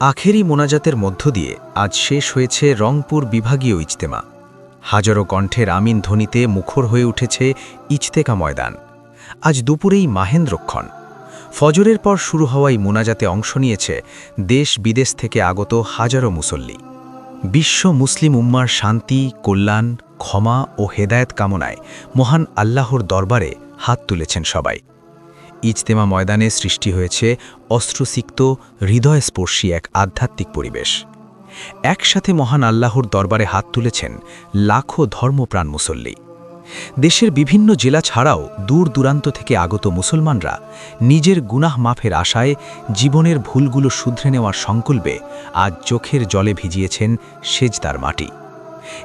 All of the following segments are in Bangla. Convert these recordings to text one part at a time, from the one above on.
আখেরি মোনাজাতের মধ্য দিয়ে আজ শেষ হয়েছে রংপুর বিভাগীয় ইজতেমা। হাজারো কণ্ঠের আমিন ধ্বনিতে মুখর হয়ে উঠেছে ইজতেকা ময়দান। আজ দুপুরেই মাহেন্দ্রক্ষণ। ফজরের পর শুরু হওয়াই মোনাজাতে অংশ নিয়েছে দেশ বিদেশ থেকে আগত হাজারো মুসল্লি। বিশ্ব মুসলিম উম্মার শান্তি, কল্যাণ, ক্ষমা ও হেদায়েত কামনায় মহান আল্লাহর দরবারে হাত তুলেছেন সবাই। ইজতেমা ময়দানে সৃষ্টি হয়েছে অস্ত্রসিক্ত, হৃদয়স্পর্শী এক আধ্যাত্মিক পরিবেশ। একসাথে মহান আল্লাহর দরবারে হাত তুলেছেন লাখো ধর্মপ্রাণ মুসল্লি। দেশের বিভিন্ন জেলা ছাড়াও দূর দূরান্ত থেকে আগত মুসলমানরা নিজের গুনাহ মাফের আশায় জীবনের ভুলগুলো শুধরে নেওয়ার সংকল্পে আজ চোখের জলে ভিজিয়েছেন সেজদার মাটি।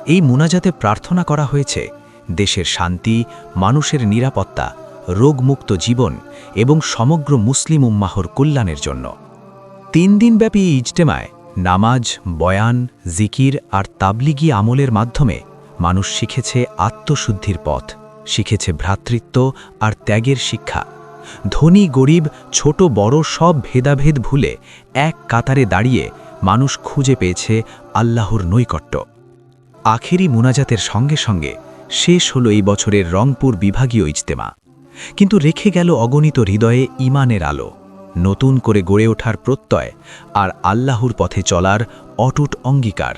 এই মুনাজাতে প্রার্থনা করা হয়েছে দেশের শান্তি, মানুষের নিরাপত্তা রোগমুক্ত জীবন এবং সমগ্র মুসলিম উম্মাহর কল্যাণের জন্য। তিন দিনব্যাপী ইজতেমায় নামাজ, বয়ান, জিকির আর তাবলিগি আমলের মাধ্যমে মানুষ শিখেছে আত্মশুদ্ধির পথ, শিখেছে ভ্রাতৃত্ব আর ত্যাগের শিক্ষা। ধনী, গরিব, ছোট, বড় সব ভেদাভেদ ভুলে এক কাতারে দাঁড়িয়ে মানুষ খুঁজে পেয়েছে আল্লাহর নৈকট্য। আখেরি মুনাজাতের সঙ্গে সঙ্গে শেষ হল এই বছরের রংপুর বিভাগীয় ইজতেমা। কিন্তু রেখে গেল অগণিত হৃদয়ে ইমানের আলো। নতুন করে গড়ে ওঠার প্রত্যয় আর আল্লাহর পথে চলার অটুট অঙ্গীকার।